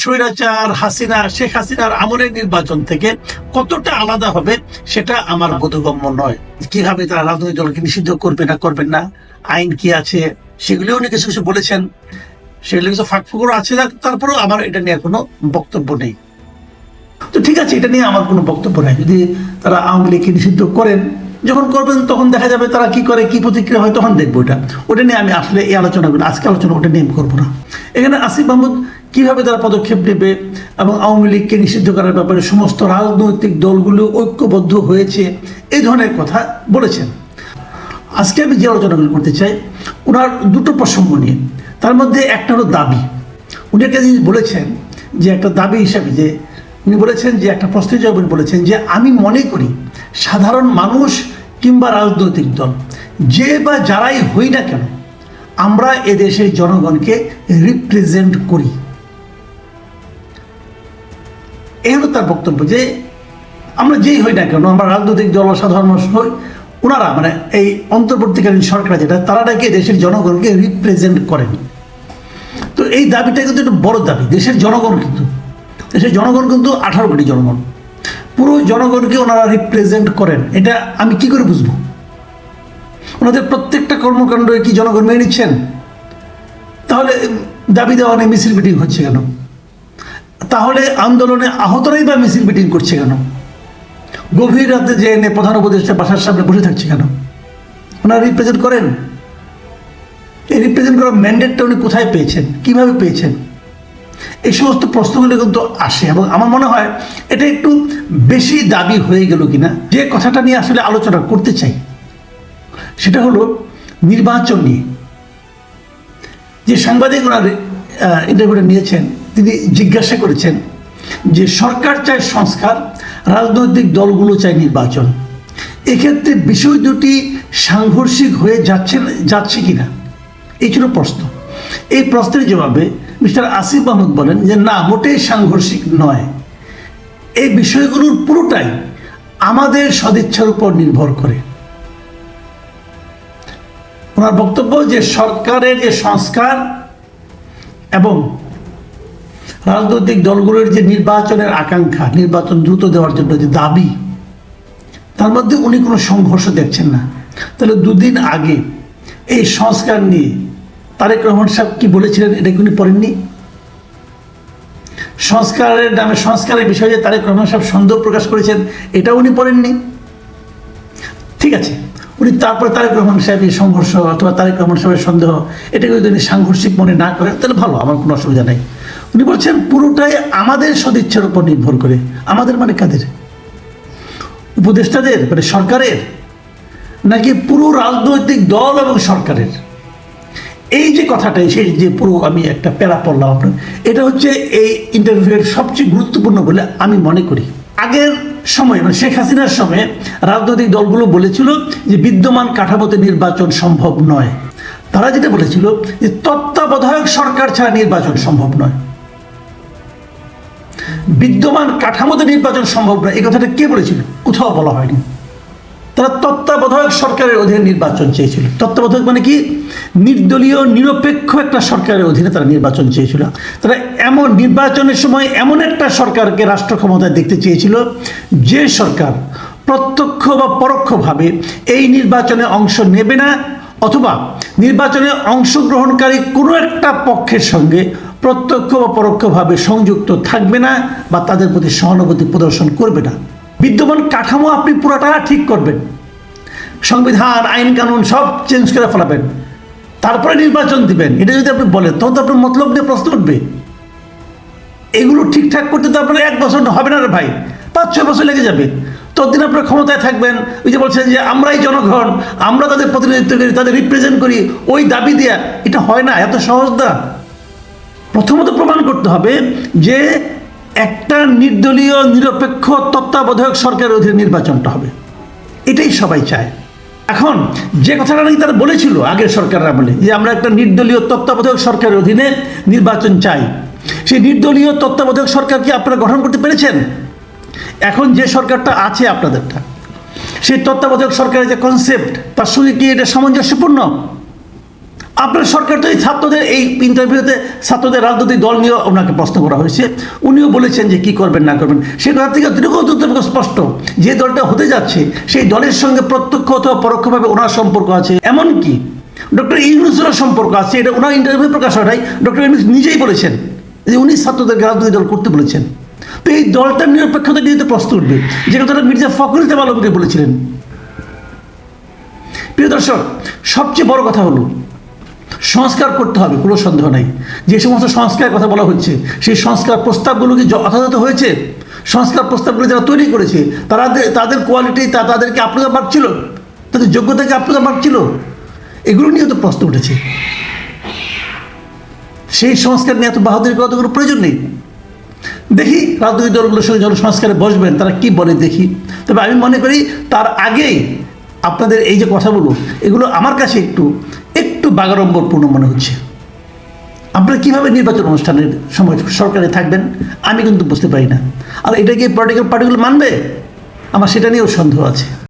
স্বৈরাচার, হাসিনা, শেখ হাসিনার আমলের নির্বাচন থেকে কতটা আলাদা হবে সেটা আমার বোধগম্য নয়। কীভাবে তারা রাজনৈতিক দলকে নিষিদ্ধ করবে না করবেন না? আইন কি আছে? সেগুলিও উনি কিছু কিছু বলেছেন। সেগুলো কিছু ফাঁক ফুকরও আছে তারপরেও আমার এটা নিয়ে কোনো বক্তব্য নেই। তো ঠিক আছে, এটা নিয়ে আমার কোনো বক্তব্য নেই। যদি তারা আওয়ামী লীগকে নিষিদ্ধ করেন, যখন করবেন, তখন দেখা যাবে তারা কি করে, কি প্রতিক্রিয়া হয়, তখন দেখব ওটা ওটা নিয়ে আমি আসলে এই আলোচনা করি আজকে আলোচনা, ওটা নিয়ে করব না। এখানে আসিফ মাহমুদ কীভাবে তারা পদক্ষেপ নেবে এবং আওয়ামী লীগকে নিষিদ্ধ করার ব্যাপারে সমস্ত রাজনৈতিক দলগুলো ঐক্যবদ্ধ হয়েছে এই ধরনের কথা বলেছেন। আজকে আমি যে আলোচনাগুলো করতে চাই, ওনার দুটো প্রসঙ্গ নিয়ে। তার মধ্যে একটা হলো দাবি। উনি একটা জিনিস বলেছেন যে, একটা দাবি হিসাবে যে, উনি বলেছেন যে, একটা প্রশ্নের জবাবে বলেছেন যে, আমি মনে করি সাধারণ মানুষ কিংবা রাজনৈতিক দল, যে বা যারাই হই না কেন, আমরা এদেশের জনগণকে রিপ্রেজেন্ট করি। এই হলো তার বক্তব্য যে আমরা যেই হই না কেন, আমরা রাজনৈতিক দল, সাধারণ মানুষ হই ওনারা মানে এই অন্তর্বর্তীকালীন সরকার যেটা, তারা নাকি দেশের জনগণকে রিপ্রেজেন্ট করেন। তো এই দাবিটা কিন্তু একটা বড় দাবি, দেশের জনগণ কিন্তু। দেশের জনগণ কিন্তু আঠারো কোটি জনগণ। পুরো জনগণকে ওনারা রিপ্রেজেন্ট করেন, এটা আমি কি করে বুঝব? ওনাদের প্রত্যেকটা কর্মকাণ্ড কি জনগণ মেনে নিচ্ছেন? তাহলে দাবি দেওয়া নিয়ে মিছিল মিটিং হচ্ছে কেন? তাহলে আন্দোলনে আহতরাই বা মিছিল মিটিং করছে কেন? গভীর রাতে যে এনে প্রধান উপদেষ্টা বাসার সামনে বসে থাকছে কেন? ওনারা রিপ্রেজেন্ট করেন? এই রিপ্রেজেন্ট করার ম্যান্ডেটটা উনি কোথায় পেয়েছেন? কীভাবে পেয়েছেন? এই সমস্ত প্রশ্নগুলো কিন্তু আসে এবং আমার মনে হয় এটা একটু বেশি দাবি হয়ে গেল কিনা, যে কথাটা নিয়ে আসলে আলোচনা করতে চাই, সেটা হলো নির্বাচন নিয়ে। যে সাংবাদিক ওনার ইন্টারভিউটা নিয়েছেন তিনি জিজ্ঞাসা করেছেন যে সরকার চায় সংস্কার, রাজনৈতিক দলগুলো চায় নির্বাচন। এক্ষেত্রে বিষয় দুটি সাংঘর্ষিক হয়ে যাচ্ছে যাচ্ছে কিনা? এই ছিল প্রশ্ন। এই প্রশ্নের জবাবে মিস্টার আসিফ মাহমুদ বলেন যে, না, মোটেই সাংঘর্ষিক নয়। এই বিষয়গুলোর পুরোটাই আমাদের সদিচ্ছার উপর নির্ভর করে। ওনার বক্তব্য যে সরকারের যে সংস্কার এবং রাজনৈতিক দলগুলোর যে নির্বাচনের আকাঙ্ক্ষা, নির্বাচন দ্রুত দেওয়ার জন্য যে দাবি, তার মধ্যে উনি কোনো সংঘর্ষ দেখছেন না। তাহলে দুদিন আগে এই সংস্কার নিয়ে তারেক রহমান সাহেব কি বলেছিলেন এটা কি উনি পড়েননি? সংস্কারের নামে সংস্কারের বিষয়ে তারেক রহমান সাহেব সন্দেহ প্রকাশ করেছেন, এটা উনি পড়েননি? ঠিক আছে, উনি তারপরে তারেক রহমান সাহেবের সংঘর্ষ অথবা তারেক রহমান সাহেবের সন্দেহ, এটাকে যদি উনি সাংঘর্ষিক মনে না করেন, তাহলে ভালো, আমার কোনো অসুবিধা নেই। উনি বলছেন পুরোটাই আমাদের সদিচ্ছার উপর নির্ভর করে। আমাদের মানে কাদের? উপদেষ্টাদের মানে সরকারের? নাকি পুরো রাজনৈতিক দল এবং সরকারের? এই যে কথাটাই, সেই যে পুরো আমি একটা প্যারা পড়লাম আপনার, এটা হচ্ছে এই ইন্টারভিউয়ের সবচেয়ে গুরুত্বপূর্ণ বলে আমি মনে করি। আগের সময় মানে শেখ হাসিনার সময় রাজনৈতিক দলগুলো বলেছিল যে বিদ্যমান কাঠামোতে নির্বাচন সম্ভব নয়। তারা যেটা বলেছিল যে তত্ত্বাবধায়ক সরকার ছাড়া নির্বাচন সম্ভব নয়। বিদ্যমান কাঠামোতে নির্বাচন সম্ভব নয়। এই কথাটা কে বলেছিল? কোথাও বলা হয়নি। তারা তত্ত্বাবধায়ক সরকারের অধীনে নির্বাচন চেয়েছিল। তত্ত্বাবধায়ক মানে কি? নির্দলীয়, নিরপেক্ষ একটা সরকারের অধীনে তারা নির্বাচন চেয়েছিল। তারা এমন নির্বাচনের সময় এমন একটা সরকারকে রাষ্ট্র ক্ষমতায় দেখতে চেয়েছিল যে সরকার প্রত্যক্ষ বা পরোক্ষভাবে এই নির্বাচনে অংশ নেবে না অথবা নির্বাচনে অংশগ্রহণকারী কোনো একটা পক্ষের সঙ্গে প্রত্যক্ষ বা পরোক্ষভাবে সংযুক্ত থাকবে না বা তাদের প্রতি সহানুভূতি প্রদর্শন করবে না। বিদ্যমান কাঠামো আপনি পুরোটা ঠিক করবেন। সংবিধান, আইন কানুন সব চেঞ্জ করে ফেলাবেন। তারপরে নির্বাচন দিবেন। এটা যদি আপনি বলেন, তখন তো আপনার মতলব নিয়ে প্রশ্ন উঠবে। এগুলো ঠিকঠাক করতে তো আপনার এক বছর হবে না রে ভাই। পাঁচ, ছয় বছর লেগে যাবে। ততদিন আপনার ক্ষমতায় থাকবেন। ওই যে বলছেন যে, আমরাই জনগণ, আমরা তাদের প্রতিনিধিত্ব করি, তাদের রিপ্রেজেন্ট করি। ওই দাবি দেয়া এটা হয় না। এত সহজ না। প্রথমত প্রমাণ করতে হবে যে একটা নির্দলীয়, নিরপেক্ষ, তত্ত্বাবধায়ক সরকারের অধীনে নির্বাচনটা হবে। এটাই সবাই চায়। এখন যে কথাটা নাকি তারা বলেছিল আগের সরকাররা বলে যে আমরা একটা নির্দলীয়, তত্ত্বাবধায়ক সরকারের অধীনে নির্বাচন চাই। সেই নির্দলীয়, তত্ত্বাবধায়ক সরকার কি আপনারা গঠন করতে পেরেছেন? এখন যে সরকারটা আছে আপনাদেরটা, সেই তত্ত্বাবধায়ক সরকারের যে কনসেপ্ট তার সঙ্গে কি এটা সামঞ্জস্যপূর্ণ? আপনার সরকার তো এই ছাত্রদের, এই ইন্টারভিউতে ছাত্রদের রাজনৈতিক দল নিয়ে ওনাকে প্রশ্ন করা হয়েছে। উনিও বলেছেন যে কি করবেন, না করবেন। সে কথা থেকে দূর স্পষ্ট। যে দলটা হতে যাচ্ছে, সেই দলের সঙ্গে প্রত্যক্ষ অথবা পরোক্ষভাবে ওনার সম্পর্ক আছে। এমনকি ডক্টর ইউনুসের সম্পর্ক আছে। এটা ওনার ইন্টারভিউ প্রকাশ হয় ডক্টর ইউনুস নিজেই বলেছেন যে উনি ছাত্রদেরকে রাজনৈতিক দল করতে বলেছেন। তো এই দলটার নিরপেক্ষতা নিয়ে প্রশ্ন উঠবে। যে কথাটা মির্জা ফখরুল ইসলাম আলমকে বলেছিলেন। প্রিয় দর্শক, সবচেয়ে বড় কথা হলো সংস্কার করতে হবে, কোনো সন্দেহ নাই। যে সমস্ত সংস্কারের কথা বলা হচ্ছে সেই সংস্কার প্রস্তাবগুলো কি যথাযথ হয়েছে? সংস্কার প্রস্তাবগুলো যারা তৈরি করেছে, তারা তাদের কোয়ালিটি তা তাদেরকে আপনারা ভাবছিল? তাদের যোগ্যতাকে আপনারা ভাবছিল? এগুলো নিয়ে তো প্রশ্ন উঠেছে। সেই সংস্কার নিয়ে এত বাহাদুরি করার কোনো প্রয়োজন নেই। দেখি রাজনৈতিক দলগুলোর সঙ্গে যখন সংস্কারে বসবেন, তারা কি বলে দেখি। তবে আমি মনে করি, তার আগেই আপনাদের এই যে কথাগুলো, এগুলো আমার কাছে একটু বাগাড়ম্বরপূর্ণ মনে হচ্ছে। আপনারা কীভাবে নির্বাচন অনুষ্ঠানের সময় সরকারে থাকবেন, আমি কিন্তু বুঝতে পারি না। আর এটা কি পলিটিক্যাল পার্টিগুলো মানবে? আমার সেটা নিয়েও সন্দেহ আছে।